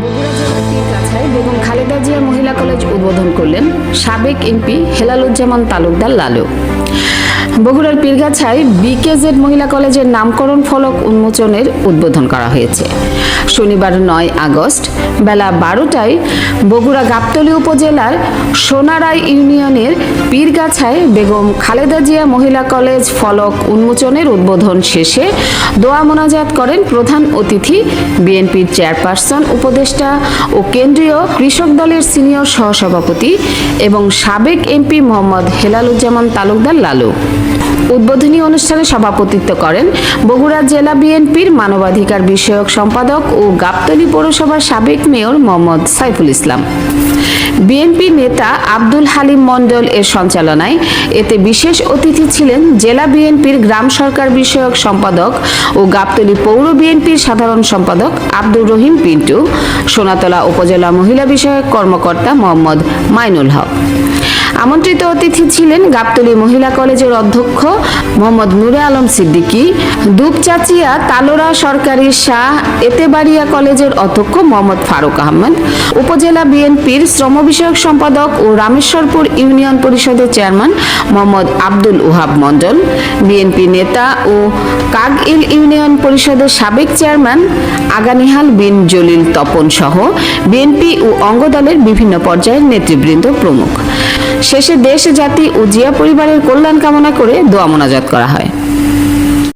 বগুড়া বেগম খালেদা জিয়া মহিলা কলেজ উদ্বোধন করলেন সাবেক এমপি হেলালুজ্জামান তালুকদার লালু। বগুড়ার পীরগাছায় বিকেজেড মহিলা কলেজের নামকরণ ফলক উন্মোচনের উদ্বোধন করা হয়েছে। শনিবার নয় আগস্ট বেলা বারোটায় বগুড়া গাবতলী উপজেলার সোনারাই ইউনিয়নের পীরগাছায় বেগম খালেদা জিয়া মহিলা কলেজ ফলক উন্মোচনের উদ্বোধন শেষে দোয়া মোনাজাত করেন প্রধান অতিথি, বিএনপির চেয়ারপারসন, উপদেষ্টা ও কেন্দ্রীয় কৃষক দলের সিনিয়র সহসভাপতি এবং সাবেক এমপি মোহাম্মদ হেলালুজ্জামান তালুকদার লালু। উদ্বোধনী অনুষ্ঠানে সভাপতিত্ব করেন বগুড়া জেলা বিএনপির মানবাধিকার বিষয়ক সম্পাদক ও গাবতলী পৌরসভার সাবেক মেয়র মোহাম্মদ সাইফুল ইসলাম। বিএনপি নেতা আব্দুল হালিম মণ্ডল এর সঞ্চালনায় এতে বিশেষ অতিথি ছিলেন জেলা বিএনপির গ্রাম সরকার বিষয়ক সম্পাদক ও গাবতলী পৌর বিএনপির সাধারণ সম্পাদক আব্দুর রহিম পিন্টু, সোনাতলা উপজেলা মহিলা বিষয়ক কর্মকর্তা মোহাম্মদ মাইনুল হক। আমন্ত্রিত অতিথি ছিলেন গাবতলী মহিলা কলেজের অধ্যক্ষ মোহাম্মদ নুরে আলম সিদ্দিকী, দুপচাচিয়া তালোরা সরকারি শাহ এতেবাড়িয়া কলেজের অধ্যক্ষ মোহাম্মদ ফারুক আহমেদ, উপজেলা বিএনপির শ্রম বিষয়ক সম্পাদক ও রামেশ্বরপুর ইউনিয়ন পরিষদের চেয়ারম্যান মোহাম্মদ আব্দুল ওহাব মণ্ডল, বিএনপি নেতা ও কাগইল ইউনিয়ন পরিষদের সাবেক চেয়ারম্যান আগানিহাল বিন জলিল তপন সহ বিএনপি ও অঙ্গদলের বিভিন্ন পর্যায়ের নেতৃবৃন্দ প্রমুখ। শেষে দেশ জাতি ও জিয়া পরিবারের কল্যাণ কামনা করে দোয়া মোনাজাত করা হয়।